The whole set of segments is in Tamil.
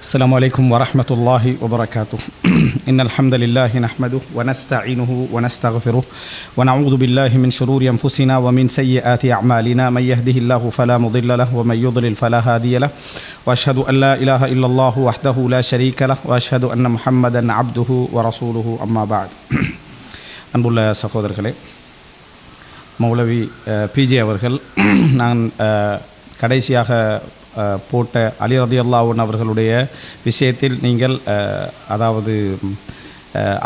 السلام عليكم ورحمة الله وبركاته. إن الحمد لله نحمده ونستعينه ونستغفره ونعوذ بالله من شرور أنفسنا ومن سيئات أعمالنا. من يهده الله فلا مضل له ومن يضلل فلا هادي له. وأشهد أن لا إله إلا الله وحده لا شريك له. وأشهد أن محمدا عبده ورسوله. أما بعد. அன்புள்ள சகோதரர்களே மௌலவி பிஜே அவர்கள் நான் கடைசியாக போட்ட அலி ரதியல்லாவுன் அவர்களுடைய விஷயத்தில் நீங்கள் அதாவது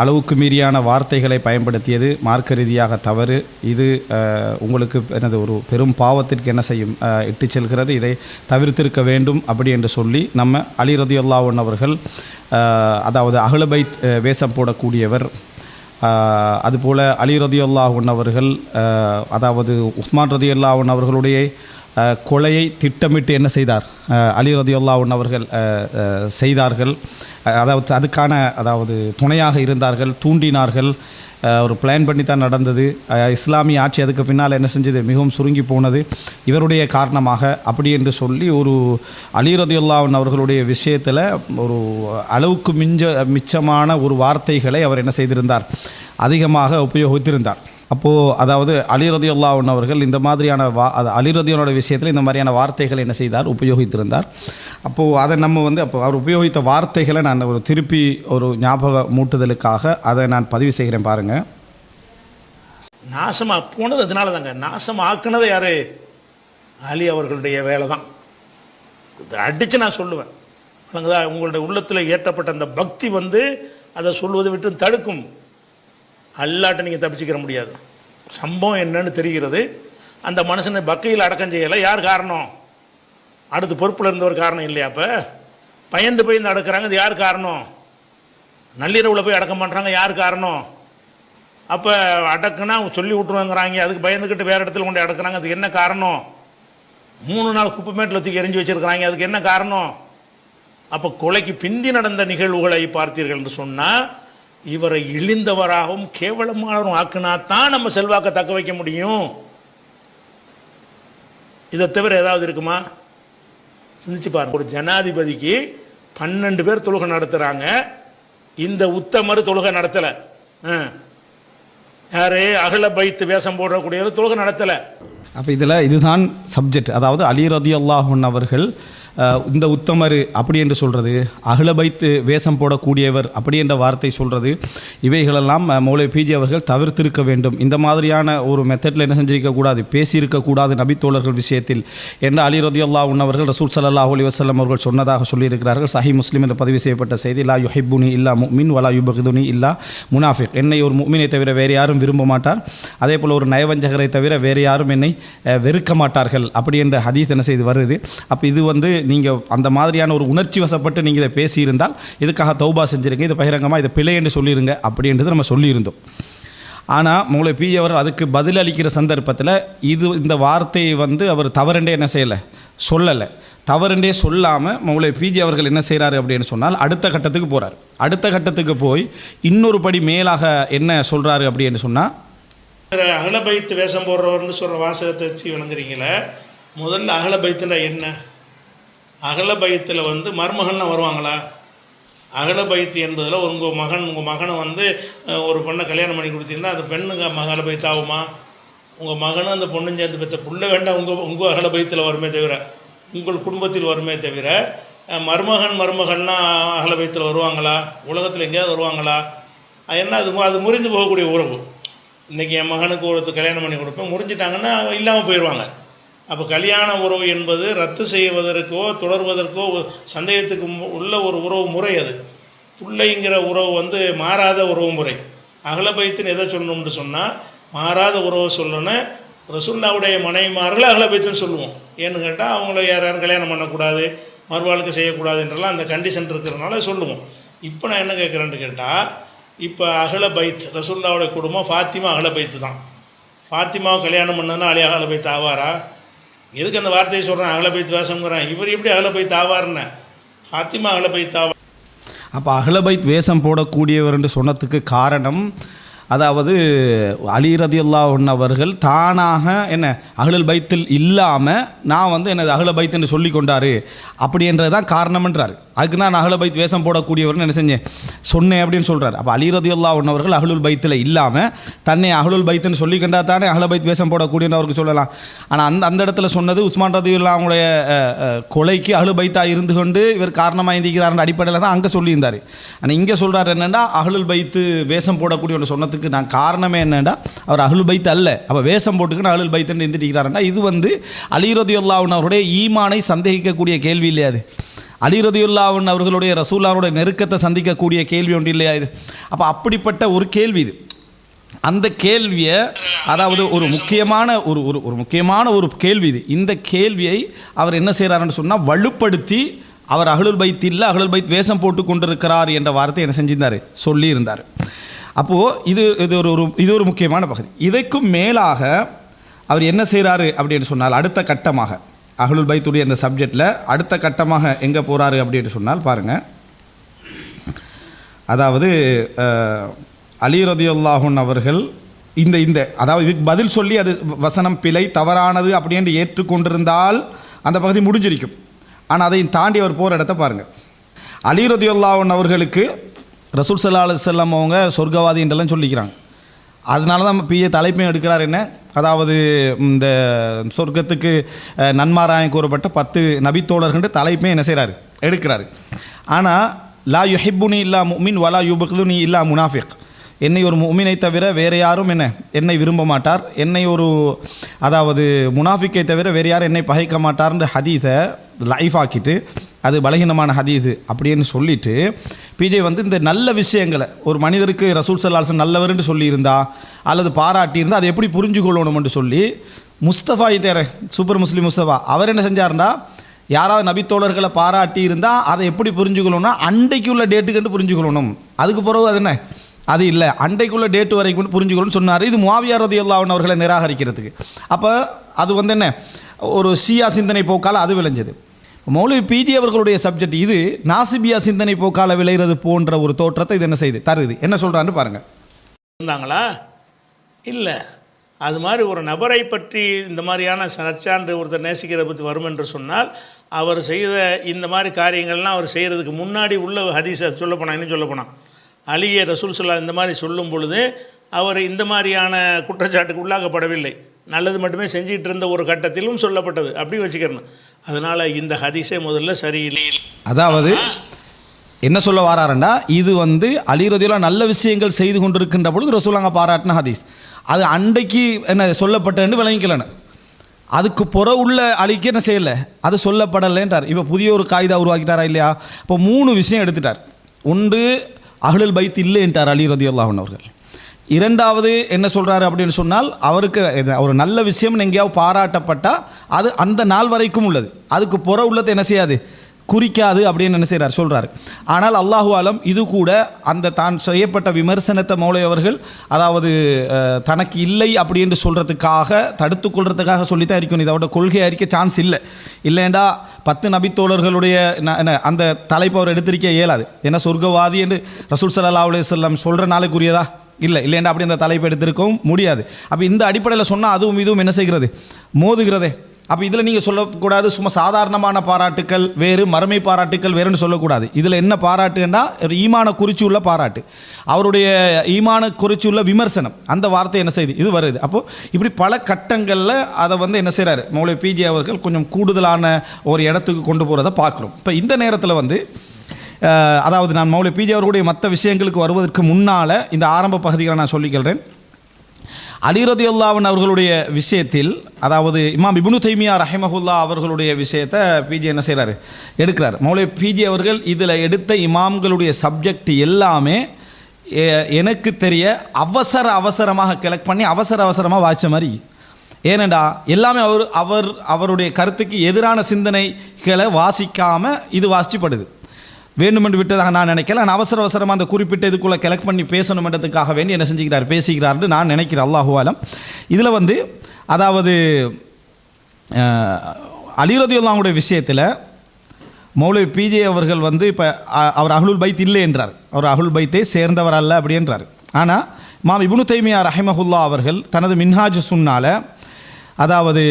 அளவுக்கு மீறியான வார்த்தைகளை பயன்படுத்தியது மார்க்க ரீதியாக தவறு. இது உங்களுக்கு எனது ஒரு பெரும் பாவத்திற்கு என்ன செய்யும் இட்டு செல்கிறது. இதை தவிர்த்திருக்க வேண்டும் அப்படி என்று சொல்லி நம்ம அலி ரதியுல்லாவுன் அவர்கள் அதாவது அகலபைத் வேஷம் போடக்கூடியவர். அதுபோல் அலி ரதியுல்லாஹன் அவர்கள் அதாவது உஸ்மான் ரதியுல்லாஹன் அவர்களுடைய கொலையை திட்டமிட்டு என்ன செய்தார்? அலி ரதியுல்லாவுன் அவர்கள் செய்தார்கள். அதாவது அதுக்கான அதாவது துணையாக இருந்தார்கள் தூண்டினார்கள். ஒரு பிளான் பண்ணி தான் நடந்தது இஸ்லாமிய ஆட்சி அதுக்கு பின்னால் என்ன செஞ்சது? மிகவும் சுருங்கி போனது. இவருடைய காரணமாக அப்படி என்று சொல்லி ஒரு அலி ரதியுல்லாஹன் அவர்களுடைய விஷயத்தில் ஒரு அளவுக்கு மிஞ்ச மிச்சமான ஒரு வார்த்தைகளை அவர் என்ன செய்திருந்தார்? அதிகமாக உபயோகித்திருந்தார். அப்போது அதாவது அலி ரதியுல்லாஹன் அவர்கள் இந்த மாதிரியான வா அது அலிரதியனோட விஷயத்தில் இந்த மாதிரியான வார்த்தைகளை என்ன செய்தார்? உபயோகித்திருந்தார். அப்போது அதை நம்ம வந்து அப்போ அவர் உபயோகித்த வார்த்தைகளை நான் ஒரு திருப்பி ஒரு ஞாபக மூட்டுதலுக்காக அதை நான் பதிவு செய்கிறேன் பாருங்கள் நாசமாக போனது அதனால தாங்க நாசம் ஆக்குனது யாரு? அலி அவர்களுடைய வேலை தான் அடித்து நான் சொல்லுவேன். விளங்குதா? உங்களுடைய உள்ளத்தில் ஏற்றப்பட்ட அந்த பக்தி வந்து அதை சொல்வதை விட்டு தடுக்கும். அல்லாட்ட நீங்கள் தப்பிச்சுக்கிற முடியாது. சம்பவம் என்னன்னு தெரிகிறது. அந்த மனுஷனை பக்கையில் அடக்கம் செய்யலை. யார் காரணம்? அடுத்து பொறுப்பில் இருந்தவர் காரணம் இல்லையா அப்போ? பயந்து பயந்து அடக்கிறாங்க அது யார் காரணம்? நள்ளிரவில் போய் அடக்கம் பண்ணுறாங்க யார் காரணம்? அப்போ அடக்குனா அவங்க சொல்லி விட்ருவாங்கிறாங்க அதுக்கு பயந்துக்கிட்டு வேறு இடத்துல கொண்டு அடக்குறாங்க. அதுக்கு என்ன காரணம்? மூணு நாள் குப்பைமேட்டில் தூக்கி எரிஞ்சு வச்சுருக்கிறாங்க. அதுக்கு என்ன காரணம்? அப்போ கொலைக்கு பிந்தி நடந்த நிகழ்வுகளை பார்த்தீர்கள் என்று சொன்னால் இவரை இழிந்தவராகவும் கேவலமானவரும் ஆக்குனா தான் நம்ம செல்வாக்கை தக்க வைக்க முடியும். இதை தவிர ஏதாவது இருக்குமா? சிந்திச்சு பாருங்க. ஒரு ஜனாதிபதிக்கு பன்னெண்டு பேர் தொழுகை நடத்துறாங்க. இந்த உத்தமர் தொழுகை நடத்தல. ஆ. யாரு அகல பைத்து வேஷம் போடக்கூடிய தொழுகை நடத்தல. அப்போ இதில் இதுதான் சப்ஜெக்ட் அதாவது அலி ரதியுல்லாஹன் அவர்கள் இந்த உத்தமர் அப்படி என்று சொல்கிறது அகிலபைத்து வேஷம் போடக்கூடியவர் அப்படி என்ற வார்த்தை சொல்கிறது இவைகளெல்லாம் மௌலை பிஜி அவர்கள் தவிர்த்திருக்க வேண்டும். இந்த மாதிரியான ஒரு மெத்தடில் என்ன செஞ்சிருக்கக்கூடாது பேசியிருக்கக்கூடாது நபித்தோழர்கள் விஷயத்தில் என்ற அலி ரதியுல்லா உன்னவர்கள் ரசூல் சல்லா அலி வசல்லம் அவர்கள் சொன்னதாக சொல்லியிருக்கிறார்கள். சஹி முஸ்லீம் என்று பதிவு செய்யப்பட்ட செய்தி லா யுஹிபுனி இல்லா முமின் வலா யுபகுதுனி இல்லா முனாஃபிக். என்னை ஒரு முமினை தவிர வேறு யாரும் விரும்ப மாட்டார். அதே போல் ஒரு நயவஞ்சகரை தவிர வேறு யாரும் என்னை வெறுக்க மாட்டார்கள். அப்படி என்ற ஹதீஸ் என்ன செய்து வருது? அப்போ இது வந்து நீங்கள் அந்த மாதிரியான ஒரு உணர்ச்சி வசப்பட்டு நீங்கள் இதை பேசியிருந்தால் இதுக்காக தௌபா செஞ்சுருங்க இது பகிரங்கமாக இதை பிழைன்னு சொல்லிடுங்க அப்படின்றது நம்ம சொல்லியிருந்தோம். ஆனால் மௌலை பி அவர் அதுக்கு பதில் அளிக்கிற சந்தர்ப்பத்தில் இது இந்த வார்த்தையை வந்து அவர் தவறுண்டே என்ன செய்யலை? சொல்லலை. தவறுண்டே சொல்லாமல் மௌலை பிஜி அவர்கள் என்ன செய்கிறாரு அப்படின்னு சொன்னால் அடுத்த கட்டத்துக்கு போகிறார் அடுத்த கட்டத்துக்கு போய் இன்னொரு படி மேலாக என்ன சொல்கிறாரு அப்படின்னு சொன்னால் அகல பைத்து வேஷம் போடுறவர்னு சொல்கிற வாசகத்தை வச்சு விளங்குறீங்களே முதல்ல அகல பைத்துனா என்ன? அகல பயத்தில் வந்து மருமகன்லாம் வருவாங்களா? அகல பைத்து என்பதில் உங்கள் மகன் உங்கள் மகனை வந்து ஒரு பொண்ணை கல்யாணம் பண்ணி கொடுத்தீங்கன்னா அந்த பெண்ணுங்க அகல ஆகுமா? உங்கள் மகனும் அந்த பொண்ணும் சேர்ந்து பெற்ற புள்ள வேண்டாம் உங்கள் உங்கள் அகலபைத்தில் வருமே தவிர உங்கள் குடும்பத்தில் வருமே தவிர மருமகன் மருமகன்லாம் அகல பைத்தில் வருவாங்களா? உலகத்தில் எங்கேயாவது வருவாங்களா? அது என்ன அது அது முறிந்து போகக்கூடிய உறவு. இன்றைக்கி என் மகனுக்கு ஒருத்தர் கல்யாணம் பண்ணி கொடுப்பேன் முறிஞ்சிட்டாங்கன்னா இல்லாமல் போயிடுவாங்க அப்போ கல்யாண உறவு என்பது ரத்து செய்வதற்கோ தொடர்வதற்கோ சந்தேகத்துக்கு மு- உள்ள ஒரு உறவு முறை அது. பிள்ளைங்கிற உறவு வந்து மாறாத உறவு முறை. அகலபைத்தின் எதை சொல்லணும்னு சொன்னால் மாறாத உறவை சொல்லணும். ரசுல்லாவுடைய மனைவிமார்கள் அகலபைத்துன்னு சொல்லுவோம். ஏன்னு கேட்டால் அவங்கள யார் யாரும் கல்யாணம் பண்ணக்கூடாது மறுவாழ்க்கை செய்யக்கூடாதுன்றலாம் அந்த கண்டிஷன் இருக்கிறதுனால சொல்லுவோம். இப்போ நான் என்ன கேட்குறேன்னு கேட்டால் இப்போ அகல பைத் ரசுல்லாவுடைய குடும்பம் ஃபாத்திமா அகல பைத்து தான் ஃபாத்திமாவை கல்யாணம் பண்ணதுன்னா அலி அகல பைத் ஆவாரா? எதுக்கு அந்த வார்த்தையை சொல்கிறேன் அகல பைத் வேஷங்கிறேன் இவர் எப்படி அகல பைத் ஆவார்னு? ஃபாத்திமா அகல ஆவா அப்போ அகலபைத் வேஷம் போடக்கூடியவர் என்று சொன்னதுக்கு காரணம் அதாவது அலி ரதியுல்லாஹன் அவர்கள் தானாக என்ன அகலல் பைத்தில் இல்லாமல் நான் வந்து எனது அகல பைத்துன்னு சொல்லி கொண்டாரு. அப்படின்றது தான் காரணம்ன்றார் அதுக்கு தான் நான் அகல பைத் வேஷம் போடக்கூடியவர்னு என்ன செஞ்சேன்? சொன்னேன் அப்படின்னு சொல்கிறார் அப்போ அலி ரதியுல்லாஹன் உன்னவர்கள் அகலுல் பைத்தில் இல்லாமல் தன்னை அகலுல் பைத்துன்னு சொல்லி கண்டா தானே அகல பைத் வேஷம் போடக்கூடியவருக்கு சொல்லலாம். ஆனால் அந்த அந்த இடத்துல சொன்னது உஸ்மான் ரதியுல்லா அவங்களுடைய கொலைக்கு அகலு பைத்தா இருந்து கொண்டு இவர் காரணமாக இருந்திக்கிறார்ன்ற அடிப்படையில் தான் அங்கே சொல்லியிருந்தார். ஆனால் இங்கே சொல்கிறார் என்னென்னா அகலுல் பைத்து வேஷம் போடக்கூடிய ஒன்று சொன்னதுக்கு நான் காரணமே என்னென்னா அவர் அகலுல் பைத் அல்ல. அப்போ வேஷம் போட்டுக்கின்னு அகலுல் பைத்துன்னு இருந்துட்டிருக்கிறாருன்னா இது வந்து அலிரதியுல்லாவின் அவருடைய ஈமானை சந்தேகிக்கக்கூடிய கேள்வி இல்லையாது அலிரதியுல்லாவின் அவர்களுடைய ரசூல்லாவுடைய நெருக்கத்தை சந்திக்கக்கூடிய கேள்வி ஒன்று இல்லையா இது? அப்போ அப்படிப்பட்ட ஒரு கேள்வி இது. அந்த கேள்வியை அதாவது ஒரு முக்கியமான ஒரு ஒரு ஒரு முக்கியமான ஒரு கேள்வி இது. இந்த கேள்வியை அவர் என்ன செய்கிறாருன்னு சொன்னால் வலுப்படுத்தி அவர் அகலுல் பைத் இல்லை அகலுல் பைத் வேஷம் போட்டு கொண்டிருக்கிறார் என்ற வார்த்தை என்ன செஞ்சிருந்தார்? சொல்லியிருந்தார். அப்போது இது இது ஒரு ஒரு இது ஒரு முக்கியமான பகுதி. இதற்கும் மேலாக அவர் என்ன செய்கிறாரு அப்படின்னு சொன்னால் அடுத்த கட்டமாக அகலுல் பைத்துடைய அந்த சப்ஜெக்டில் அடுத்த கட்டமாக எங்கே போகிறாரு அப்படின்னு சொன்னால் பாருங்கள் அதாவது அஹ், அலி அவர்கள் இந்த இந்த அதாவது இதுக்கு பதில் சொல்லி அது வசனம் பிழை தவறானது அப்படின்னு ஏற்றுக்கொண்டிருந்தால் அந்த பகுதி முடிஞ்சிருக்கும். ஆனால் அதையும் தாண்டி அவர் போகிற இடத்த பாருங்கள் அலிரதியுல்லாஹூன் அவர்களுக்கு ரசூல் சல்லா அலுவலம் அவங்க சொர்க்கவாதி என்றெல்லாம் சொல்லிக்கிறாங்க. அதனால தான் பிஏ தலைப்பையும் எடுக்கிறார் என்ன? அதாவது இந்த சொர்க்கத்துக்கு நன்மாராயம் கூறப்பட்ட பத்து நபித்தோழர்கள் தலைப்பையும் என்ன செய்கிறாரு எடுக்கிறாரு. ஆனால் லா யுஹிப்புனி இல்லா முமின் வலா யுபக்துனி இல்லா முனாஃபிக். என்னை ஒரு முமினை தவிர வேறு யாரும் என்ன? என்னை விரும்ப மாட்டார். என்னை ஒரு அதாவது முனாஃபிக்கை தவிர வேறு யாரும் என்னை பகைக்க மாட்டார்ன்ற ஹதீஸை லைஃப் ஆக்கிட்டு அது பலகீனமான ஹதீது அப்படின்னு சொல்லிட்டு பிஜே வந்து இந்த நல்ல விஷயங்களை ஒரு மனிதருக்கு ரசூல் சல்லாசன் நல்லவர்னு சொல்லியிருந்தா அல்லது பாராட்டியிருந்தா அதை எப்படி புரிஞ்சு கொள்ளணும்னு சொல்லி முஸ்தபா இதேர சூப்பர் முஸ்லீம் முஸ்தபா அவர் என்ன செஞ்சாருன்னா யாராவது நபித்தோழர்களை பாராட்டி இருந்தால் அதை எப்படி புரிஞ்சுக்கணும்னா அன்றைக்கு உள்ள டேட்டுக்கு புரிஞ்சுக்கொள்ளணும் அதுக்கு பிறகு அது என்ன? அது இல்லை. அண்டைக்குள்ள டேட் வரைக்கும் புரிஞ்சுக்கணும்னு சொன்னார். இது முவாவியார் ரதி அல்லாஹன் அவர்களை நிராகரிக்கிறதுக்கு. அப்போ அது வந்து என்ன? ஒரு சியா சிந்தனை போக்கால் அது விளைஞ்சது. மௌலவி பிஜி அவர்களுடைய சப்ஜெக்ட் இது. நாசிபியா சிந்தனை போக்கால விளைகிறது போன்ற ஒரு தோற்றத்தை இது என்ன செய்யுது தருது. என்ன சொல்கிறான்னு பாருங்கள் இருந்தாங்களா? இல்லை. அது மாதிரி ஒரு நபரை பற்றி இந்த மாதிரியான நற்சான்று ஒருத்தர் நேசிக்கிறத பற்றி வரும் என்று சொன்னால் அவர் செய்த இந்த மாதிரி காரியங்கள்லாம் அவர் செய்கிறதுக்கு முன்னாடி உள்ள ஹதீஸை சொல்ல போனால் இன்னும் சொல்ல போனால் அலிய ரசூல் சொல்லா இந்த மாதிரி சொல்லும் பொழுது அவர் இந்த மாதிரியான குற்றச்சாட்டுக்கு உள்ளாக்கப்படவில்லை. நல்லது மட்டுமே செஞ்சிகிட்டு இருந்த ஒரு கட்டத்திலும் சொல்லப்பட்டது. அப்படி வச்சுக்கிறணும் அதனால் இந்த ஹதீஸே முதல்ல சரியில்லை. அதாவது என்ன சொல்ல வாராருண்டா இது வந்து அலிரதியில் நல்ல விஷயங்கள் செய்து கொண்டிருக்கின்ற பொழுது ரசூலாங்க பாராட்டின ஹதீஸ். அது அன்றைக்கு என்ன சொல்லப்பட்டன்னு விளங்கிக்கலன்னு. அதுக்கு புற உள்ள அலிக்கு என்ன செய்யலை? அது சொல்லப்படலைன்றார். இப்போ புதிய ஒரு காகிதா உருவாக்கிட்டாரா இல்லையா? இப்போ மூணு விஷயம் எடுத்துட்டார். ஒன்று அஹ்லுல் பைத் இல்லைன்றார் அலி அவர்கள். இரண்டாவது என்ன சொல்கிறாரு அப்படின்னு சொன்னால் அவருக்கு ஒரு நல்ல விஷயம் எங்கேயாவது பாராட்டப்பட்டால் அது அந்த நாள் வரைக்கும் உள்ளது. அதுக்கு புற உள்ளத்தை என்ன செய்யாது? குறிக்காது அப்படின்னு என்ன செய்கிறார் சொல்கிறார் ஆனால் அல்லாஹு ஆலம் இது கூட அந்த தான் செய்யப்பட்ட விமர்சனத்தை மௌலை அவர்கள் அதாவது தனக்கு இல்லை அப்படி என்று சொல்கிறதுக்காக தடுத்து கொள்றதுக்காக சொல்லித்தான் இருக்கணும். இதோட கொள்கை அறிக்க சான்ஸ் இல்லை. இல்லைண்டா பத்து நபித்தோழர்களுடைய என்ன, அந்த தலைப்பு அவர் எடுத்திருக்க இயலாது. ஏன்னா சொர்க்கவாதி என்று ரசூல் சல்லா அலுவலம் சொல்கிற நாளுக்குரியதா? இல்லை இல்லைண்டா அப்படி அந்த தலைப்பு எடுத்திருக்கவும் முடியாது. அப்போ இந்த அடிப்படையில் சொன்னால் அதுவும் இதுவும் என்ன செய்கிறது? மோதுகிறதே. அப்போ இதில் நீங்கள் சொல்லக்கூடாது சும்மா சாதாரணமான பாராட்டுக்கள் வேறு மறுமை பாராட்டுக்கள் வேறுன்னு சொல்லக்கூடாது. இதில் என்ன பாராட்டுன்னா ஒரு ஈமான குறிச்சி உள்ள பாராட்டு. அவருடைய ஈமான குறிச்சி உள்ள விமர்சனம் அந்த வார்த்தை என்ன செய்யுது இது வருது. அப்போது இப்படி பல கட்டங்களில் அதை வந்து என்ன செய்கிறாரு மௌலை பிஜி அவர்கள் கொஞ்சம் கூடுதலான ஒரு இடத்துக்கு கொண்டு போகிறத பார்க்குறோம். இப்போ இந்த நேரத்தில் வந்து அதாவது நான் மௌலை பிஜி அவர்களுடைய மற்ற விஷயங்களுக்கு வருவதற்கு முன்னால் இந்த ஆரம்ப பகுதிகளை நான் சொல்லிக்கிறேன் அலிரதி அல்லாவன் அவர்களுடைய விஷயத்தில் அதாவது இமாம் இபுனு தைமியா ரஹிமஹுல்லா அவர்களுடைய விஷயத்தை பிஜி என்ன செய்கிறாரு எடுக்கிறார். மௌலை பிஜி அவர்கள் இதில் எடுத்த இமாம்களுடைய சப்ஜெக்ட் எல்லாமே எனக்கு தெரிய அவசர அவசரமாக கலெக்ட் பண்ணி அவசர அவசரமாக வாய்ச்ச மாதிரி. ஏனெண்டா எல்லாமே அவர் அவர் அவருடைய கருத்துக்கு எதிரான சிந்தனைகளை வாசிக்காமல் இது வாசிச்சுப்படுது வேண்டுமென்று விட்டதாக நான் நினைக்கல. நான் அவசர அவசரமாக அந்த குறிப்பிட்ட இதுக்குள்ளே கலெக்ட் பண்ணி பேசணுமென்றதுக்காக வேண்டி என்ன செஞ்சுக்கிறார் பேசுகிறார்னு நான் நினைக்கிறேன். அல்லாஹுவாலம் இதில் வந்து அதாவது அலிரதியுல்லாவுடைய விஷயத்தில் மௌலவி பிஜே அவர்கள் வந்து இப்போ அவர் அகுல் பைத் இல்லை என்றார். அவர் அகுல் பைத்தை சேர்ந்தவர் அல்ல அப்படின்றார் ஆனால் மாம் இபுனு தைமியா ரஹிமஹுல்லா அவர்கள் தனது மின்ஹாஜ் சுன்னால அதாவது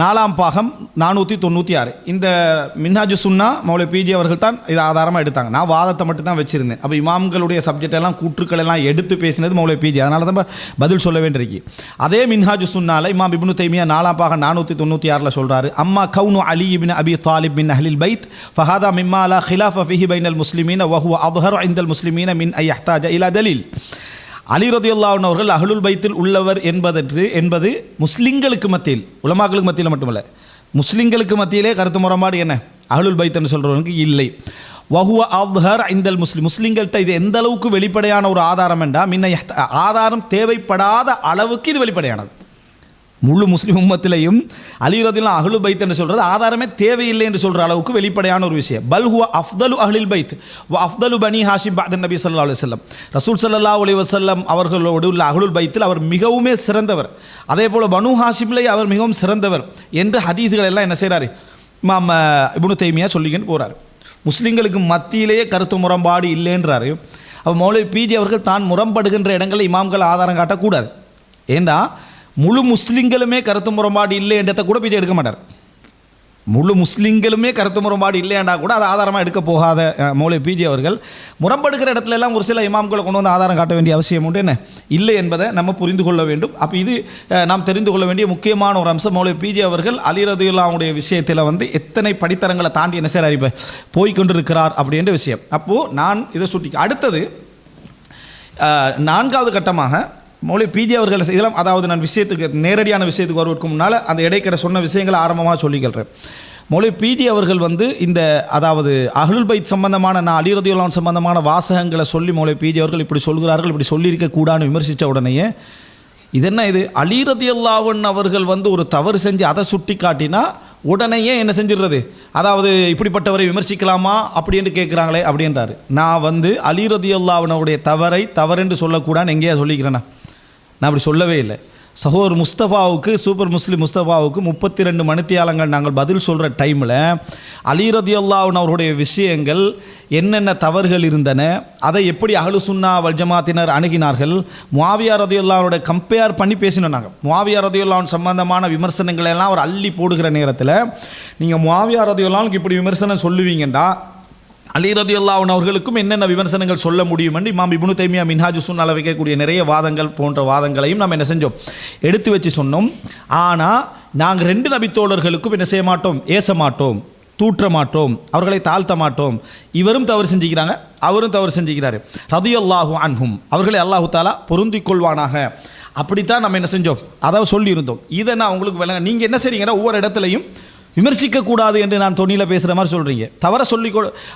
நாலாம் பாகம் நானூற்றி தொண்ணூற்றி ஆறு இந்த மின்ஹாஜு சுன்னா மௌலை பிஜி அவர்கள் தான் இதை ஆதாரமாக எடுத்தாங்க. நான் வாதத்தை மட்டும் தான் வச்சுருந்தேன். அப்போ இமாம்களுடைய சப்ஜெக்ட் எல்லாம் கூற்றுக்கள் எல்லாம் எடுத்து பேசினது மௌலை பிஜி. அதனால தான் பதில் சொல்ல வேண்டியிருக்கு. அதே மின்ஹாஜு சுன்னால இமாம் இப்னு தைமியா நாலாம் பாகம் நானூற்றி தொண்ணூற்றி ஆறில் சொல்கிறாரு அம்மா கவுனு அலி இபின் அபி தாலிப் மின் அஹ்லில் பைத் ஃபஹாதா மிம்மா அலா அஃபிஹி பைனல் முஸ்லிமீன் வஹுவ அப்ஹர் ஐந்தல் முஸ்லிமீன் மின் ஐ அஹ்தாஜ இலா தலீல். அலி ரதியுல்லாவின் அவர்கள் அகலுல் பைத்தில் உள்ளவர் என்பதற்கு என்பது முஸ்லிம்களுக்கு மத்தியில் உலமாக்களுக்கு மத்தியில் மட்டுமல்ல முஸ்லிம்களுக்கு மத்தியிலே கருத்து முரண்பாடு என்ன? அஹ்லுல் பைத்துன்னு சொல்கிறவனுக்கு இல்லை. வஹுவ அவ்ஹர் ஐந்தல் முஸ்லிம் முஸ்லிம்கள்ட்ட இது எந்த அளவுக்கு வெளிப்படையான ஒரு ஆதாரம் என்றால் முன்ன ஆதாரம் தேவைப்படாத அளவுக்கு இது வெளிப்படையானது. முழு முஸ்லீம் உம்மத்திலையும் அலி அகலு பைத் என்று சொல்கிறது ஆதாரமே தேவையில்லை என்று சொல்கிற அளவுக்கு வெளிப்படையான ஒரு விஷயம். பல் ஹுவ அஃப்தலு அஹ்லில் பைத். வ அஃப்தலு பனி ஹாஷிம் பாதன் நபி சல்லா அலி வல்லம் ரசூல் சல்லா அலி வஸல்லம் அவர்களோடு உள்ள அகலுல் பைத்தில் அவர் மிகவுமே சிறந்தவர். அதே போல் பனு ஹாஷிம்லே அவர் மிகவும் சிறந்தவர் என்று ஹதீஸ்கள் எல்லாம் என்ன செய்கிறாரு இமாம் இபுனு தைமியாக சொல்லிக்கின்னு போகிறார் முஸ்லீம்களுக்கு மத்தியிலேயே கருத்து முரண்பாடு இல்லைன்றாரு. அப்போ மௌலவி பிஜி அவர்கள் தான் முரண்படுகின்ற இடங்களில் இமாம்கள் ஆதாரம் காட்டக்கூடாது. ஏண்டா? முழு முஸ்லிம்களுமே கருத்து முரண்பாடு இல்லை என்றதை கூட பிஜே எடுக்க மாட்டார். முழு முஸ்லிம்களுமே கருத்து முரண்பாடு இல்லையாண்டா கூட அதை ஆதாரமாக எடுக்க போகாத அஹ், மௌலை பிஜி அவர்கள். முரம்படுகிற இடத்துல எல்லாம் ஒரு சில இமாம்களை கொண்டு வந்து ஆதாரம் காட்ட வேண்டிய அவசியம் உண்டு என்ன? இல்லை என்பதை நம்ம புரிந்து கொள்ள வேண்டும். அப்போ இது நாம் தெரிந்து கொள்ள வேண்டிய முக்கியமான ஒரு அம்சம். மௌலை பிஜி அவர்கள் அலி ரதியுல்லாவுடைய விஷயத்தில் வந்து எத்தனை படித்தரங்களை தாண்டி என்ன செய்கிறார் இப்போ போய்கொண்டிருக்கிறார் அப்படின்ற விஷயம். அப்போது நான் இதை சுட்டி அடுத்தது நான்காவது கட்டமாக மௌலி பிஜி அவர்கள் இதெல்லாம் அதாவது நான் விஷயத்துக்கு நேரடியான விஷயத்துக்கு வருவதற்கு முன்னால் அந்த இடைக்கிட சொன்ன விஷயங்களை ஆரம்பமாக சொல்லிக்கிறேன் மௌலி பிஜி அவர்கள் வந்து இந்த அதாவது அஹ்லுல் பைத் சம்பந்தமான நான் அலி சம்பந்தமான வாசகங்களை சொல்லி மௌலி பிஜி அவர்கள் இப்படி சொல்கிறார்கள் இப்படி சொல்லியிருக்க கூடான்னு விமர்சித்த உடனேயே இது என்ன இது? அலிரதியுல்லாவன் அவர்கள் வந்து ஒரு தவறு செஞ்சு அதை சுட்டி காட்டினா உடனேயே என்ன செஞ்சிடுறது? அதாவது இப்படிப்பட்டவரை விமர்சிக்கலாமா? அப்படின்னு கேட்குறாங்களே அப்படின்றாரு நான் வந்து அலி ரதியுல்லாவனுடைய தவறை தவறென்று சொல்லக்கூடாதுன்னு எங்கேயா சொல்லிக்கிறேன்னா நான் அப்படி சொல்லவே இல்லை. சகோதர் முஸ்தபாவுக்கு சூப்பர் முஸ்லீம் முஸ்தபாவுக்கு முப்பத்தி ரெண்டு மணித்தியாலங்கள் நாங்கள் பதில் சொல்கிற டைமில் அலி ரதியுல்லாவின் அவருடைய விஷயங்கள் என்னென்ன தவறுகள் இருந்தன அதை எப்படி அகலு சுன்னா வல் ஜமாத்தினர் அணுகினார்கள் முவாவியா ரதியுல்லாவோட கம்பேர் பண்ணி பேசினோம் நாங்கள் முவாவியா ரதியுல்லாவின் சம்பந்தமான விமர்சனங்களை எல்லாம் அவர் அள்ளி போடுகிற நேரத்தில் நீங்கள் முவாவியா ரதியுல்லாவுக்கு இப்படி விமர்சனம் சொல்லுவீங்கண்டா அலி ரதியுல்லாஹன் அவர்களுக்கும் என்னென்ன விமர்சனங்கள் சொல்ல முடியும் என்று இமாம் இபுனு தைமியா மின்ஹாஜு சுன்னால வைக்கக்கூடிய நிறைய வாதங்கள் போன்ற வாதங்களையும் நாம் என்ன செஞ்சோம்? எடுத்து வச்சு சொன்னோம். ஆனால் நாங்கள் ரெண்டு நபித்தோழர்களுக்கும் என்ன செய்ய மாட்டோம்? ஏச மாட்டோம். தூற்ற மாட்டோம். அவர்களை தாழ்த்த மாட்டோம். இவரும் தவறு செஞ்சுக்கிறாங்க. அவரும் தவறு செஞ்சுக்கிறாரு. ரதியுல்லாஹு அன்ஹும். அவர்களை அல்லாஹு தாலா பொருந்திக் கொள்வானாக. அப்படித்தான் நம்ம என்ன செஞ்சோம்? அதை சொல்லியிருந்தோம். இதை நான் உங்களுக்கு விளங்க நீங்கள் என்ன செய்றீங்கன்னா ஒவ்வொரு இடத்துலையும் விமர்சிக்கக்கூடாது என்று நான் தொனியில் பேசுகிற மாதிரி சொல்கிறீங்க தவற சொல்லி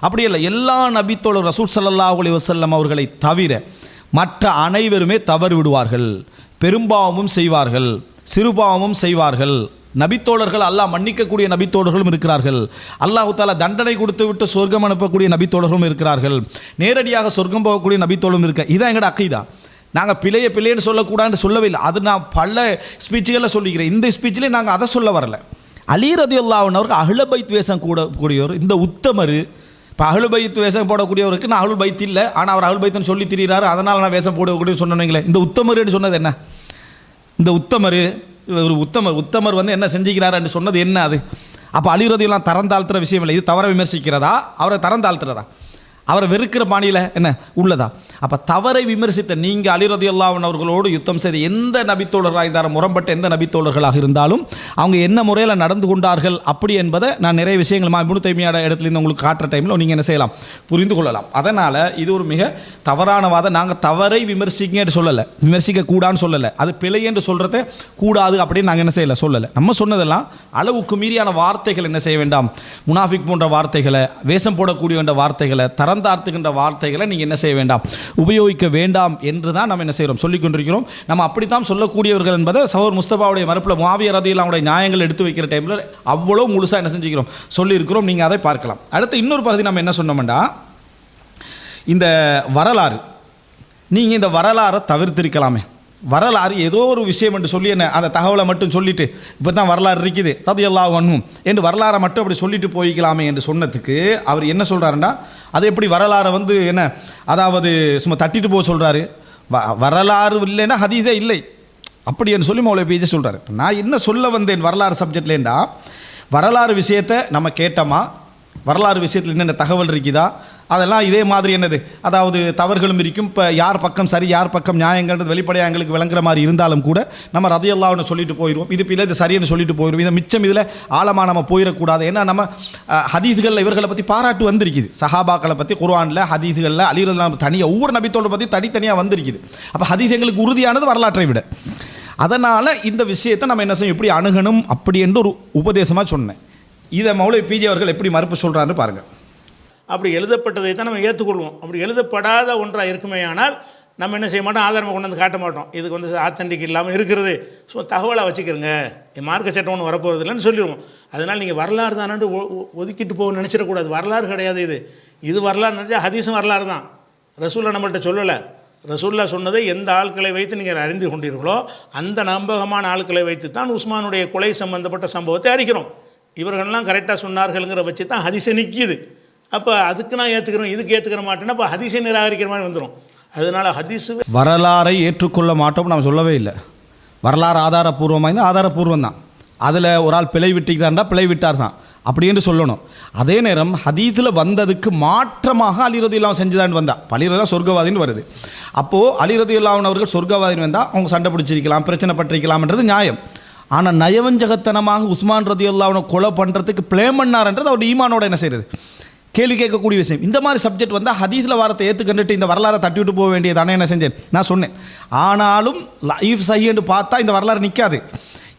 அப்படி இல்லை. எல்லா நபித்தோழர் ரசூல் சல்லா அலி வசல்லம் அவர்களை தவிர மற்ற அனைவருமே தவறு விடுவார்கள். பெரும்பாவமும் செய்வார்கள். சிறுபாவமும் செய்வார்கள். நபித்தோழர்கள் அல்லாஹ் மன்னிக்கக்கூடிய நபித்தோழர்களும் இருக்கிறார்கள். அல்லாஹு தாலா தண்டனை கொடுத்து விட்டு சொர்க்கம் அனுப்பக்கூடிய நபித்தோழர்களும் இருக்கிறார்கள். நேரடியாக சொர்க்கம் போகக்கூடிய நபித்தோழரும் இருக்க இதான் எங்களோட அக்கைதா. நாங்கள் பிழைய பிள்ளைன்னு சொல்லக்கூடாதுன்னு சொல்லவே இல்லை. அது நான் பல ஸ்பீச்சுகளில் சொல்லிக்கிறேன். இந்த ஸ்பீச்சிலே நாங்கள் அதை சொல்ல வரல. அலி ரதியுல்லாஹன் அவருக்கு அஹ்லபைத் வேஷம் கூட கூடியவர். இந்த உத்தமர் இப்போ அஹ்லு வேஷம் போடக்கூடியவருக்கு நான் அஹ்லுல் பைத் இல்லை ஆனால் அவர் அஹ்லுல் பைத்துன்னு சொல்லி திரிகிறாரு அதனால் நான் வேஷம் போடக்கூடிய சொன்னீங்களே இந்த உத்தமர்னு சொன்னது என்ன? இந்த உத்தமர் ஒரு உத்தமர் உத்தமர் வந்து என்ன செஞ்சுக்கிறாருன்னு சொன்னது என்ன அது? அப்போ அலிரதியெல்லாம் தரம் தாழ்த்துற விஷயம் இல்லை இது தவற விமர்சிக்கிறதா? அவரை தரம் தாழ்த்துறதா? அவரை வெறுக்கிற பாணியில் என்ன? உள்ளதா? அப்போ தவறை விமர்சித்த நீங்கள் அலிரதி அல்லாவன் அவர்களோடு யுத்தம் செய்த எந்த நபித்தோழர்களாக இருந்தாலும் முரம்பட்ட எந்த நபித்தோழர்களாக இருந்தாலும் அவங்க என்ன முறையில் நடந்து கொண்டார்கள் அப்படி என்பதை நான் நிறைய விஷயங்கள் முழு தைமையான இடத்துலேருந்து உங்களுக்கு காட்டுற டைமில் நீங்கள் என்ன செய்யலாம்? புரிந்து கொள்ளலாம். அதனால் இது ஒரு மிக தவறான வாதம். நாங்கள் தவறை விமர்சிங்கன்னு சொல்லலை. விமர்சிக்க கூடான்னு சொல்லலை. அது பிழை என்று சொல்கிறத கூடாது அப்படின்னு நாங்கள் என்ன செய்யலை? சொல்லலை. நம்ம சொன்னதெல்லாம் அளவுக்கு மீறியான வார்த்தைகள் என்ன செய்ய வேண்டாம்? முனாஃபிக் போன்ற வார்த்தைகளை வேஷம் போடக்கூடிய வார்த்தைகளை தரம் தரந்தார்த்துகின்ற வார்த்தைகளை நீங்கள் என்ன செய்ய வேண்டாம்? உபயோகிக்க வேண்டாம் என்று தான் நம்ம என்ன செய்கிறோம் சொல்லிக் கொண்டிருக்கிறோம். நம்ம அப்படித்தான் சொல்லக்கூடியவர்கள் என்பதை சௌர் முஸ்தபாவுடைய மறுப்பில் மாவிய ரதியிலாவுடைய நியாயங்கள் எடுத்து வைக்கிற டைமில் அவ்வளோ முழுசாக என்ன செஞ்சுக்கிறோம்? சொல்லியிருக்கிறோம். நீங்கள் அதை பார்க்கலாம். அடுத்து இன்னொரு பகுதி நம்ம என்ன சொன்னோம்னா இந்த வரலாறு. நீங்கள் இந்த வரலாறை தவிர்த்திருக்கலாமே. வரலாறு ஏதோ ஒரு விஷயம் என்று சொல்லி என்ன அந்த தகவலை மட்டும் சொல்லிட்டு இப்போ தான் வரலாறு இருக்குது அது எல்லா ஒன்றும் என்று வரலாறை மட்டும் அப்படி சொல்லிட்டு போய்க்கலாமே என்று சொன்னதுக்கு அவர் என்ன சொல்கிறாருன்னா அது எப்படி வரலாறை வந்து என்ன அதாவது சும்மா தட்டிட்டு போக சொல்கிறாரு வ வரலாறு இல்லைன்னா ஹதீஸே இல்லை. அப்படி என்று சொல்லி மௌலை பிஜே சொல்கிறாரு நான் என்ன சொல்ல வந்தேன் வரலாறு சப்ஜெக்ட்லேண்டா வரலாறு விஷயத்தை நம்ம கேட்டோமா? வரலாறு விஷயத்தில் என்னென்ன தகவல் இருக்குதா? அதெல்லாம் இதே மாதிரி என்னது? அதாவது தவறுகளும் இருக்கும். இப்போ யார் பக்கம் சரி யார் பக்கம் நியாயங்கள்ன்றது வெளிப்படையாக எங்களுக்கு விளங்குற மாதிரி இருந்தாலும் கூட நம்ம ரதையல்லான்னு சொல்லிட்டு போயிடுவோம் இது இல்லை இது சரின்னு சொல்லிட்டு போயிடுவோம் இதை மிச்சம் இதில் ஆழமாக நம்ம போயிடக்கூடாது. ஏன்னா நம்ம ஹதீதுகளில் இவர்களை பற்றி பாராட்டு வந்திருக்குது. சஹாபாக்களை பற்றி குர்வானில் ஹதீஸ்களில் அலிரல்லாம் தனியாக ஒவ்வொரு நபித்தோட பற்றி தனித்தனியாக வந்திருக்குது. அப்போ ஹதீஸ் எங்களுக்கு உறுதியானது வரலாற்றை விட. அதனால் இந்த விஷயத்தை நம்ம என்ன செய்யும் எப்படி அணுகணும்? அப்படி என்று ஒரு உபதேசமாக சொன்னேன். இதை மௌலை பிஜி அவர்கள் எப்படி மறுப்பு சொல்கிறான்னு பாருங்கள் அப்படி எழுதப்பட்டதை தான் நம்ம ஏற்றுக்கொள்வோம். அப்படி எழுதப்படாத ஒன்றாக இருக்குமே ஆனால் நம்ம என்ன செய்ய மாட்டோம்? ஆதாரமாக கொண்டு வந்து காட்ட மாட்டோம். இதுக்கு வந்து ஆத்தன்டிக் இல்லாமல் இருக்கிறது. ஸோ தகவலை வச்சுக்கிறங்க. மார்க்க சட்டம் ஒன்று வரப்போகிறது இல்லைன்னு சொல்லிடுவோம். அதனால் நீங்கள் வரலாறு தானே ஒதுக்கிட்டு போக நினச்சிடக்கூடாது. வரலாறு கிடையாது இது. இது வரலாறு நினச்சா ஹதீஸும் வரலாறு தான். ரசூல்லா நம்மள்கிட்ட சொல்லலை. ரசூல்லா சொன்னதை எந்த ஆட்களை வைத்து நீங்கள் அறிந்து கொண்டீர்களோ அந்த நம்பகமான ஆட்களை வைத்து தான் உஸ்மானுடைய கொலை சம்பந்தப்பட்ட சம்பவத்தை அறிக்கிறோம் இவர்கள்லாம் கரெக்டாக சொன்னார்கள்ங்கிற வச்சு தான் ஹதீஸை நிற்கிது அப்போ அதுக்கு நான் ஏற்றுக்கிறேன் இதுக்கு ஏற்றுக்கிற மாட்டேன்னா அப்போ ஹதீஸை நிராகரிக்கிற மாதிரி வந்துடும் அதனால் ஹதீஸு வரலாறை ஏற்றுக்கொள்ள மாட்டோம்னு நம்ம சொல்லவே இல்லை. வரலாறு ஆதாரப்பூர்வமாக இருந்தால் ஆதாரப்பூர்வம் தான். அதில் ஒரு ஆள் பிழை விட்டுக்கிறாண்டா பிழை விட்டார் தான். அப்படின்னு சொல்லணும். அதே நேரம் ஹதீஸில் வந்ததுக்கு மாற்றமாக அலிரதி இல்லாமல் செஞ்சுதான் வந்தா. அலிரதான் சொர்க்கவாதின்னு வருது. அப்போது அலிரதி இல்லாமன் அவர்கள் சொர்க்கவாதின்னு வந்தால் அவங்க சண்டை பிடிச்சிருக்கலாம் பிரச்சனை பட்டிருக்கலாம்ன்றது நியாயம். ஆனால் நயவஞ்சகத்தனமாக உஸ்மான் ரதி அல்லாவனை கொலை பண்ணுறதுக்கு ப்ளே பண்ணார்ன்றது அவருடைய ஈமானோட என்ன செய்யுது கேள்வி கேட்கக்கூடிய விஷயம். இந்த மாதிரி சப்ஜெக்ட் வந்தால் ஹதீஸில் வாரத்தை ஏற்றுக்கண்டுட்டு இந்த வரலாறை தட்டி விட்டு போக வேண்டியதானே என்ன செஞ்சேன். நான் சொன்னேன். ஆனாலும் லைஃப் சையன்னு பார்த்தா இந்த வரலாறு நிற்காது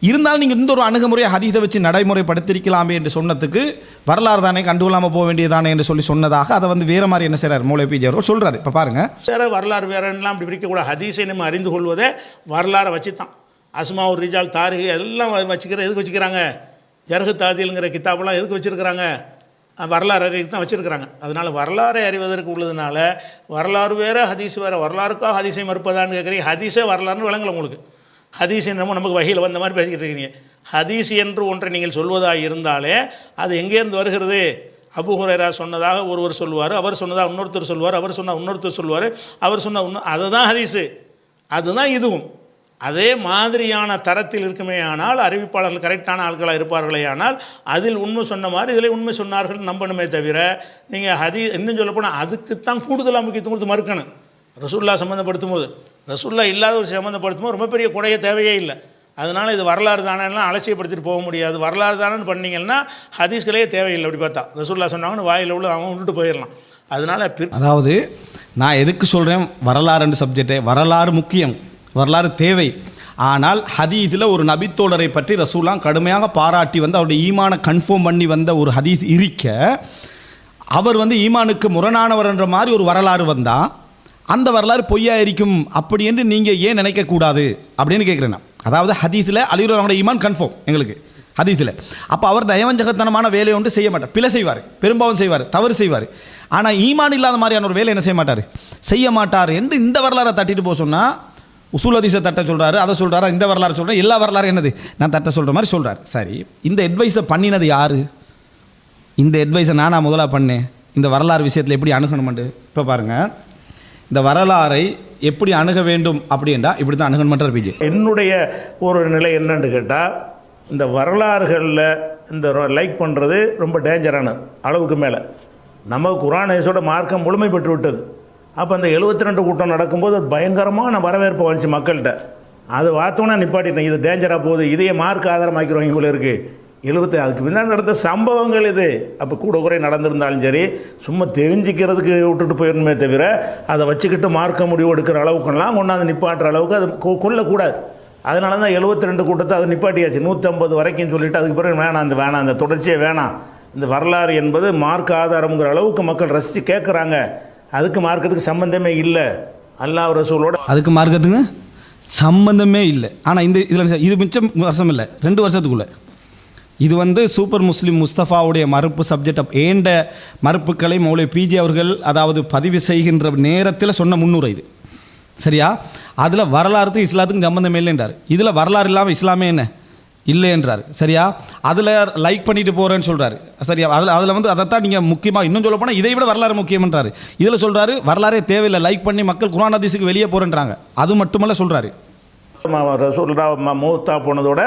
இருந்தாலும் நீங்கள் இந்த ஒரு அணுகுமுறையை ஹதீஸை வச்சு நடைமுறைப்படுத்திருக்கலாமே என்று சொன்னதுக்கு வரலாறு தானே கண்டுகொள்ளாமல் போக வேண்டியதானே என்று சொல்லி சொன்னதாக அதை வந்து வேறு மாதிரி என்ன செய்கிறார் மூளை பிஜே அவர்கள் சொல்கிறார் இப்போ பாருங்கள் வேற வரலாறு வேறெல்லாம் அப்படி பிரிக்கக்கூடாது ஹதீஸை நம்ம அறிந்து கொள்வதே வரலாறை வச்சு தான் அஸ்மா ஒரு ரிஜால் தாரிகை எல்லாம் வச்சுக்கிற எதுக்கு வச்சுக்கிறாங்க? ஜர்ஹு தாதிலுங்கிற கித்தாபெல்லாம் எதுக்கு வச்சுருக்கிறாங்க? வரலாறு அறிவு தான் வச்சுருக்கிறாங்க. அதனால் வரலாறை அறிவதற்கு உள்ளதுனால வரலாறு வேறு ஹதீஸ் வேறு. வரலாறுக்காக ஹதீஸை மறுப்பதான்னு கேட்குறீங்க. ஹதீஸே வரலாறுன்னு விளங்கல உங்களுக்கு. ஹதீஸ் என்னமோ நமக்கு வகையில் வந்த மாதிரி பேசிக்கிட்டு இருக்கிறீங்க ஹதீஸ் என்று ஒன்றை நீங்கள் சொல்வதாக இருந்தாலே அது எங்கேருந்து வருகிறது? அபுஹுரேரா சொன்னதாக ஒருவர் சொல்லுவார் அவர் சொன்னதாக இன்னொருத்தர் சொல்லுவார் அவர் சொன்னால் இன்னொருத்தர் சொல்லுவார் அவர் சொன்ன இன்னும் அதுதான் ஹதீஸு. அதுதான் இதுவும். அதே மாதிரியான தரத்தில் இருக்குமே ஆனால் அறிவிப்பாளர்கள் கரெக்டான ஆட்களாக இருப்பார்களே ஆனால் அதில் உண்மை சொன்ன மாதிரி இதில் உண்மை சொன்னார்கள் நம்பணுமே தவிர நீங்கள் ஹதி இன்னும் சொல்லப்போனால் அதுக்குத்தான் கூடுதலாக முக்கியத்துவம் கொடுத்து மறுக்கணும். ரசுல்லா சம்மந்தப்படுத்தும் போது. ரசுல்லா இல்லாத ஒரு சம்மந்தப்படுத்தும் போது ரொம்ப பெரிய குறைய தேவையே இல்லை. அதனால் இது வரலாறு தானேலாம் அலட்சியப்படுத்திட்டு போக முடியாது. வரலாறு தானேன்னு பண்ணிங்கன்னா ஹதீஸ்களே தேவையில்லை அப்படி பார்த்தா. ரசுல்லா சொன்னாங்கன்னு வாயில் உள்ள அவன் விட்டுட்டு போயிடலாம். அதனால் அதாவது நான் எதுக்கு சொல்கிறேன் வரலாறுன்ற சப்ஜெக்டே வரலாறு முக்கியம். வரலாறு தேவை. ஆனால் ஹதீஸில் ஒரு நபித்தோழரை பற்றி ரசூலாம் கடுமையாக பாராட்டி வந்து அவருடைய ஈமான கன்ஃபார்ம் பண்ணி வந்த ஒரு ஹதீஸ் இருக்க அவர் வந்து ஈமானுக்கு முரணானவர் என்ற மாதிரி ஒரு வரலாறு வந்தால் அந்த வரலாறு பொய்யா இருக்கும் அப்படி என்று நீங்கள் ஏன் நினைக்கக்கூடாது அப்படின்னு கேட்குறேன் அதாவது ஹதீஸில் அலிவுரோட ஈமான் கன்ஃபார்ம் எங்களுக்கு ஹதீஸில். அப்போ அவர் நயவஞ்சகத்தனமான வேலையை ஒன்று செய்ய மாட்டார். பிழை செய்வார் பெரும்பாவம் செய்வார் தவறு செய்வார். ஆனால் ஈமான் இல்லாத மாதிரியான ஒரு வேலை என்ன செய்ய மாட்டார்? செய்ய மாட்டார் என்று இந்த வரலாறை தட்டிட்டு போக சொன்னால் உசூல் அதிச தட்ட சொல்கிறாரு அதை சொல்கிறாரு இந்த வரலாறு சொல்கிறேன் எல்லா வரலாறு என்னது? நான் தட்ட சொல்கிற மாதிரி சொல்கிறார் சரி இந்த அட்வைஸை பண்ணினது யார்? இந்த அட்வைஸை நானா முதலாக பண்ணேன்? இந்த வரலாறு விஷயத்தில் எப்படி அணுகணுமெண்டு? இப்போ பாருங்கள் இந்த வரலாறை எப்படி அணுக வேண்டும் அப்படின்றா இப்படி தான் அணுகணுமன்றார் பிஜே என்னுடைய ஒரு நிலை என்னன்னு கேட்டால் இந்த வரலாறுகளில் இந்த லைக் பண்ணுறது ரொம்ப டேஞ்சரானது அளவுக்கு மேலே. நம்ம குரானேஸோட மார்க்கம் முழுமை பெற்று விட்டது அப்போ அந்த 72 ரெண்டு கூட்டம் நடக்கும்போது அது பயங்கரமான வரவேற்பு வந்துச்சு மக்கள்கிட்ட. அது வார்த்தோன்னா நிப்பாட்டிட்டேன். இது டேஞ்சராக போகுது. இதையே மார்க் ஆதாரமாக்கிறவங்க இவ்வளோ இருக்குது எழுபத்தி அதுக்கு பின்னாடி நடந்த சம்பவங்கள் இது. அப்போ கூட குறை நடந்திருந்தாலும் சரி சும்மா தெரிஞ்சுக்கிறதுக்கு விட்டுட்டு போயிடணுமே தவிர அதை வச்சுக்கிட்டு மார்க்க முடிவு எடுக்கிற அளவுக்கெல்லாம் கொண்டாந்து நிப்பாட்டுற அளவுக்கு அது கொல்லக்கூடாது. அதனால தான் 72 ரெண்டு கூட்டத்தை அது நிப்பாட்டியாச்சு. நூற்றம்பது வரைக்கும் சொல்லிவிட்டு அதுக்கு பிறகு வேணாம் அந்த வேணாம் அந்த தொடர்ச்சியே வேணாம். இந்த வரலாறு என்பது மார்க் ஆதாரங்கிற அளவுக்கு மக்கள் ரசித்து கேட்குறாங்க அதுக்கு மார்க்கத்துக்கு சம்பந்தமே இல்லை. அல்லாஹ் ரசூலோட அதுக்கு மார்க்கத்துக்கு சம்பந்தமே இல்லை. ஆனால் இந்த இதில் இது மிச்சம் வருஷம் இல்லை. ரெண்டு வருஷத்துக்குள்ளே. இது வந்து சூப்பர் முஸ்லீம் முஸ்தஃபாவுடைய மறுப்பு சப்ஜெக்ட் ஏண்ட மறுப்புகளை மௌலை பிஜி அவர்கள் அதாவது பதிவு செய்கின்ற நேரத்தில் சொன்ன முன்னுரை இது. சரியா? அதில் வரலாறுக்கும் இஸ்லாத்துக்கும் சம்பந்தமே இல்லைன்றார். இதில் வரலாறு இல்லாமல் இஸ்லாமே என்ன? இல்லை என்றார். சரியா? அதில் லைக் பண்ணிட்டு போகிறேன்னு சொல்கிறாரு சரியா? அதில் அதில் வந்து அதைத்தான் நீங்கள் முக்கியமாக இன்னும் சொல்ல போனால் இதை விட வரலாறு முக்கியம்ன்றாரு இதில் சொல்கிறாரு வரலாறே தேவையில்லை. லைக் பண்ணி மக்கள் குரான் அதிசுக்கு வெளியே போகிறேன்றாங்க அது மட்டுமல்ல சொல்கிறாரு ரசூல்லா மூத்தா போனதோட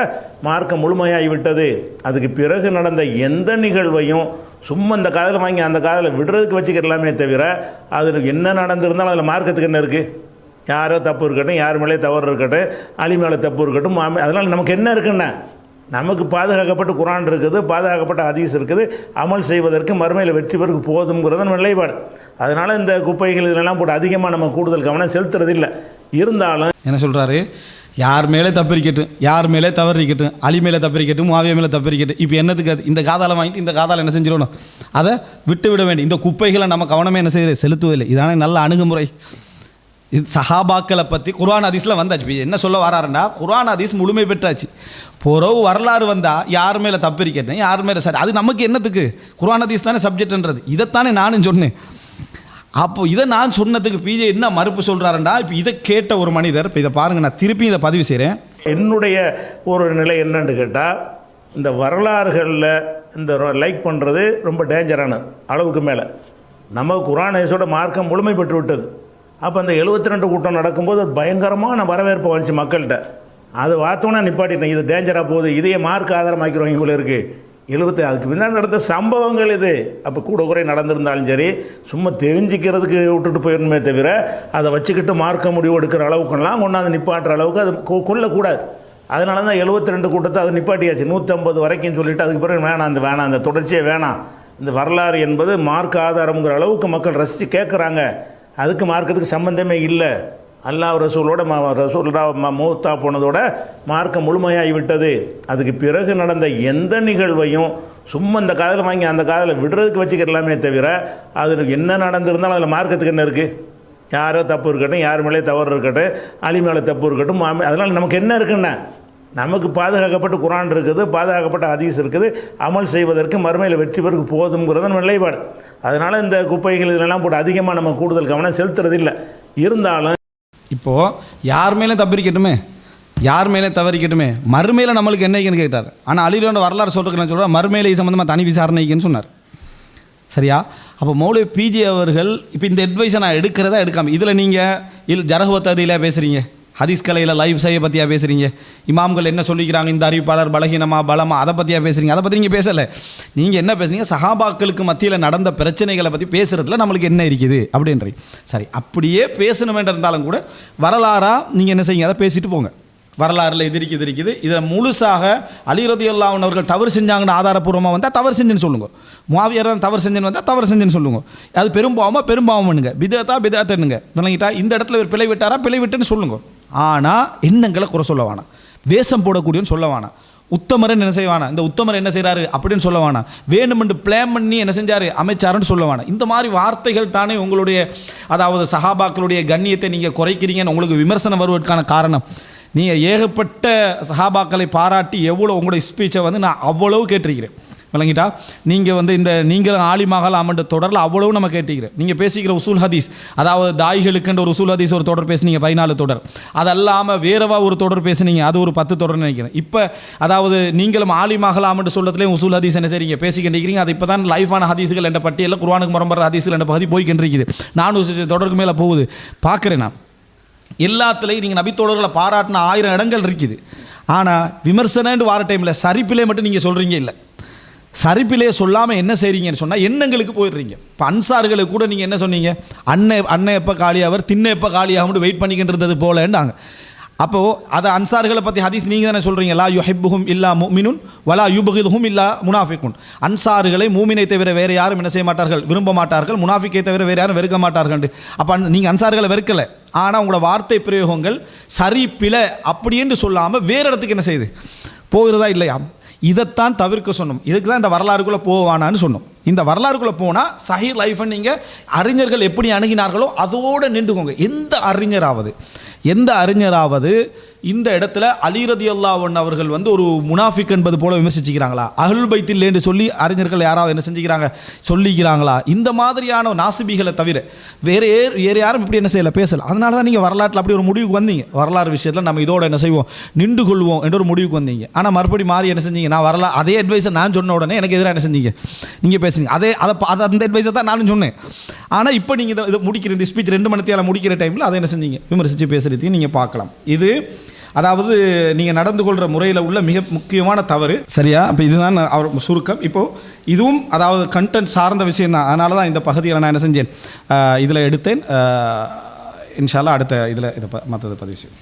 மார்க்கம் முழுமையாகி விட்டது. அதுக்கு பிறகு நடந்த எந்த நிகழ்வையும் சும்மா இந்த காதில் வாங்கி அந்த காதில் விடுறதுக்கு வச்சுக்கிறலாமே தவிர அதில் என்ன நடந்திருந்தாலும் அதில் மார்க்கத்துக்கு என்ன இருக்குது யாரோ தப்பு இருக்கட்டும் யார் மேலே தவறு இருக்கட்டும் அலி மேலே தப்பு இருக்கட்டும் மாமி அதனால் நமக்கு என்ன இருக்குன்னா நமக்கு பாதுகாக்கப்பட்ட குரான் இருக்குது பாதுகாக்கப்பட்ட ஹதீஸ் இருக்குது அமல் செய்வதற்கு மறுமையில் வெற்றி பெருக்கு போதுங்கிறது நம்ம நிலைப்பாடு. அதனால் இந்த குப்பைகள் இதெல்லாம் போட்டு அதிகமாக நம்ம கூடுதல் கவனம் செலுத்துறது இல்லை இருந்தாலும் என்ன சொல்கிறாரு யார் மேலே தப்பிரிக்கட்டும் யார் மேலே தவறிக்கட்டும் அலி மேலே தப்பிரிக்கட்டும் மாவிய மேலே தப்பிரிக்கட்டும் இப்போ என்னத்துக்கு அது? இந்த காதால் வாங்கிட்டு இந்த காதால் என்ன செஞ்சிடணும் அதை விட்டு விட வேண்டும் இந்த குப்பைகளை நம்ம கவனமே என்ன செய்ய செலுத்துவதில்லை. இதான நல்ல அணுகுமுறை. இது சஹாபாக்களை பற்றி குர்ஆன் ஹதீஸில் வந்தாச்சு. என்ன சொல்ல வராருன்னா குர்ஆன் ஹதீஸ் முழுமை பெற்றாச்சு. பொறவு வரலாறு வந்தால் யார் மேலே தப்பிரிக்கட்டும் யார் மேலே சரி? அது நமக்கு என்னத்துக்கு? குர்ஆன் ஹதீஸ் தானே சப்ஜெக்ட்ன்றது. இதைத்தானே நானும் சொன்னேன். அப்போ இதை நான் சொன்னதுக்கு பிஜே என்ன மறுப்பு சொல்கிறாருண்டா இப்போ இதை கேட்ட ஒரு மனிதர் இப்போ இதை பாருங்கள் நான் திருப்பி இதை பதிவு செய்கிறேன் என்னுடைய ஒரு நிலை என்னன்னு கேட்டால் இந்த வரலாறுகளில் இந்த லைக் பண்ணுறது ரொம்ப டேஞ்சரானது அளவுக்கு மேலே. நம்ம குரானேஸோட மார்க்கம் முழுமை பெற்று விட்டது. அப்போ அந்த 72 ரெண்டு கூட்டம் நடக்கும்போது அது பயங்கரமான வரவேற்பு வந்துச்சு மக்கள்கிட்ட. அது பார்த்தோன்னா நிப்பாட்டிட்டேன். இது டேஞ்சராக போகுது. இதையே மார்க் ஆதாரமாக்கிறவங்க போல இருக்குது எழுபத்தி அதுக்கு பின்னாடி நடந்த சம்பவங்கள் இது. அப்போ கூட குறை நடந்திருந்தாலும் சரி சும்மா தெரிஞ்சுக்கிறதுக்கு விட்டுட்டு போயிடணுமே தவிர அதை வச்சுக்கிட்டு மார்க்க முடிவு எடுக்கிற அளவுக்குலாம் கொண்டாந்து நிப்பாட்டுற அளவுக்கு அது கொ- கொள்ளக்கூடாது அதனால தான் 72 ரெண்டு கூட்டத்தை அது நிப்பாட்டியாச்சு. நூற்றம்பது வரைக்கும் சொல்லிவிட்டு அதுக்கு பிறகு வேணாம் அந்த வேணாம் அந்த தொடர்ச்சியே வேணாம். இந்த வரலாறு என்பது மார்க் ஆதாரங்கிற அளவுக்கு மக்கள் ரசித்து கேட்குறாங்க அதுக்கு மார்க்கத்துக்கு சம்பந்தமே இல்லை. அல்லாஹ் ரசூலோட ம ரசூல்லா மூத்தா போனதோட மார்க்கம் முழுமையாகிவிட்டது அதுக்கு பிறகு நடந்த எந்த நிகழ்வையும் சும்மா இந்த காதில் வாங்கி அந்த காதில் விடுறதுக்கு வச்சுக்கிறலாமே தவிர அதில் என்ன நடந்திருந்தாலும் அதில் மார்க்கத்துக்கு என்ன இருக்குது யாரோ தப்பு இருக்கட்டும் யார் மேலே தவறு இருக்கட்டும் அலி மேலே தப்பு இருக்கட்டும் மாமி அதனால் நமக்கு என்ன இருக்குன்னா நமக்கு பாதுகாக்கப்பட்ட குரான் இருக்குது பாதுகாக்கப்பட்ட ஹதீஸ் இருக்குது அமல் செய்வதற்கு மறுமையில் வெற்றி பெருக்கு போதுங்கிறது நம்ம நிலைப்பாடு. அதனால் இந்த குப்பைகள் இதெல்லாம் போட்டு அதிகமாக நம்ம கூடுதல் கவனம் செலுத்துறது இல்லை இருந்தாலும் இப்போது யார் மேலே தப்பிரிக்கட்டுமே யார் மேலே தவறிக்கட்டுமே? மறுமையில் நம்மளுக்கு என்னைக்குன்னு கேட்டார். ஆனால் அலிரோட வரலாறு சொல்கிறேன்னு சொல்கிறார் மறுமையிலை சம்மந்தமாக தனி விசாரணைக்குன்னு சொன்னார். சரியா? அப்போ மௌலி பிஜி அவர்கள் இப்போ இந்த அட்வைஸை நான் எடுக்கிறதா எடுக்காமல் இதில் நீங்கள் இல் ஜரகுவத்ததியில் பேசுகிறீங்க ஹதீஸ் கலையில் லைவ் செய்ய பற்றியா பேசுகிறீங்க இமாம்கள் என்ன சொல்லிக்கிறாங்க? இந்த அறிவிப்பாளர் பலகீனமா பலமா அதை பற்றியா பேசுகிறீங்க அதை பற்றி நீங்கள் பேசலை. நீங்கள் என்ன பேசுகிறீங்க சஹாபாக்களுக்கு மத்தியில் நடந்த பிரச்சனைகளை பற்றி பேசுகிறதுல நம்மளுக்கு என்ன இருக்குது? அப்படின்றீங்க சரி அப்படியே பேசணும் இருந்தாலும் கூட வரலாறாக நீங்கள் என்ன செய்யுங்க? அதை பேசிட்டு போங்க. வரலாறுல இது இருக்குது இருக்குது இதில் முழுசாக அலிரதி அல்லாஹ் அவர்கள் தவறு செஞ்சாங்கன்னு ஆதாரப்பூர்வமாக வந்தால் தவறு செஞ்சுன்னு சொல்லுங்க. மாவியார் தவறு செஞ்சுன்னு வந்தால் தவறு செஞ்சுன்னு சொல்லுங்க. அது பெரும்பாவமாக பெரும்பாவம் பண்ணுங்க பிதத்தா பிதத்துன்னுங்க விளங்கிட்டா இந்த இடத்துல இவர் பிழை விட்டாரா? பிழை விட்டுன்னு சொல்லுங்க. ஆனால் எண்ணங்களை குறை சொல்ல வேணாம் வேஷம் போடக்கூடியன்னு சொல்ல வேணாம் உத்தமரன் என்ன செய்வானா? இந்த உத்தமர் என்ன செய்கிறாரு அப்படின்னு சொல்ல வேணாம் வேணுமென்று பிளான் பண்ணி என்ன செஞ்சார்? அமைச்சாருன்னு சொல்ல வேணாம் இந்த மாதிரி வார்த்தைகள் தானே உங்களுடைய அதாவது சஹாபாக்களுடைய கண்ணியத்தை நீங்கள் குறைக்கிறீங்கன்னு உங்களுக்கு விமர்சனம் வருவதற்கான காரணம். நீங்கள் ஏகப்பட்ட சஹாபாக்களை பாராட்டி எவ்வளோ உங்களுடைய ஸ்பீச்சை வந்து நான் அவ்வளவு கேட்டிருக்கிறேன். விளங்கிட்டா நீங்கள் வந்து இந்த நீங்களும் ஆலிமகள் அமன்ற தொடரில் அவ்வளவு நம்ம கேட்டிக்கிறேன். நீங்கள் பேசிக்கிற உசூல் ஹதீஸ் அதாவது தாய்களுக்குன்ற ஒரு உசூல் ஹதீஸ் ஒரு தொடர் பேசுனீங்க பதினாலு தொடர். அது அல்லாமல் வேறவா ஒரு தொடர் பேசுனீங்க அது ஒரு பத்து தொடர் நினைக்கிறேன். இப்போ அதாவது நீங்களும் ஆலிமகள் அமன்ற சொல்லத்துலேயும் உசூல் ஹதீஸ் என்ன செய்றீங்க? பேசிக்கிட்டு அது இப்போ தான் லைஃபான ஹதீஸ்கள் என்ற பட்டியலில் குர்ஆனுக்கு முரம்பர ஹதீஸ்கள் என்ற பகுதி போய்கின்றிருக்குது நானூறு தொடருக்கு மேலே போகுது. பார்க்குறேன் நான். எல்லாத்துலேயும் நீங்கள் நபித்தோழர்களை பாராட்டின ஆயிரம் இடங்கள் இருக்குது. ஆனால் விமர்சனன்னு வார டைமில் சரிப்பிலே மட்டும் நீங்கள் சொல்கிறீங்க இல்லை. சரிப்பிலே சொல்லாமல் என்ன செய்கிறீங்கன்னு சொன்னால் எண்ணங்களுக்கு போயிடுறீங்க. இப்போ அன்சார்களுக்கு கூட நீங்கள் என்ன சொன்னீங்க? அண்ணன் அண்ணன் எப்போ காலியாவர் திண்ணை எப்போ காலியாகும்னு வெயிட் பண்ணிக்கிட்டு இருந்தது போலன்னாங்க அப்போது அதை அன்சார்களை பற்றி ஹதீஸ் நீங்கள் தானே சொல்கிறீங்க லா யுஹிப்புஹும் இல்லா முமினுன் வலா யுபகிதுஹும் இல்லா முனாஃபிக்குன் அன்சார்களை மூமினை தவிர வேறு யாரும் என்ன செய்ய மாட்டார்கள்? விரும்ப மாட்டார்கள். முனாஃபிக்கை தவிர வேறு யாரும் வெறுக்க மாட்டார்கள் அப்போ நீங்கள் அன்சார்களை வெறுக்கலை. ஆனால் உங்களோட வார்த்தை பிரயோகங்கள் சரி பிழை அப்படின்னு சொல்லாமல் வேறு இடத்துக்கு என்ன செய்யுது? போகிறதா இல்லையா? இதைத்தான் தவிர்க்க சொன்னோம். இதுக்கு தான் இந்த வரலாறுக்குள்ளே போவானான்னு சொன்னோம். இந்த வரலாறுக்குள்ளே போனால் சஹி லைஃபை நீங்கள் அறிஞர்கள் எப்படி அணுகினார்களோ அதோடு நின்றுக்கோங்க. எந்த அறிஞராவது எந்த அறிஞராவது இந்த இடத்துல அலிரதி அல்லாவன் அவர்கள் வந்து ஒரு முனாஃபிக் என்பது போல விமர்சிச்சுக்கிறாங்களா? அகல் பைத்தில் என்று சொல்லி அறிஞர்கள் யாராவது என்ன செஞ்சுக்கிறாங்க? சொல்லிக்கிறாங்களா? இந்த மாதிரியான நாசிபிகளை தவிர வேறு ஏர் வேறு யாரும் இப்படி என்ன செய்யலை பேசல. அதனால தான் நீங்கள் வரலாற்றில் அப்படி ஒரு முடிவுக்கு வந்தீங்க. வரலாறு விஷயத்தில் நம்ம இதோட என்ன செய்வோம்? நின்று கொள்வோம் என்ற ஒரு முடிவுக்கு வந்தீங்க. ஆனால் மறுபடி மாறி என்ன செஞ்சீங்க? நான் வரலா. அதே அட்வைஸை நான் சொன்ன உடனே எனக்கு எதிராக என்ன செஞ்சீங்க? நீங்கள் பேசுனீங்க அதே அதை அந்த அட்வைஸை தான் நானும் சொன்னேன். ஆனால் இப்போ நீங்கள் இதை முடிக்கிற இந்த ஸ்பீச் ரெண்டு மணி முடிக்கிற டைமில் அதை என்ன செஞ்சீங்க? விமர்சித்து பேசுகிறதையும் நீங்கள் பார்க்கலாம். இது அதாவது நீங்கள் நடந்து கொள்கிற முறையில் உள்ள மிக முக்கியமான தவறு. சரியா? இப்போ இதுதான் அவர் சுருக்கம். இப்போது இதுவும் அதாவது கண்டென்ட் சார்ந்த விஷயம் தான் அதனால தான் இந்த பகுதியில் நான் என்ன செஞ்சேன்? இதில் எடுத்தேன். இன்ஷால்லா அடுத்த இதில் இதை மற்றதை பதிவு செய்யும்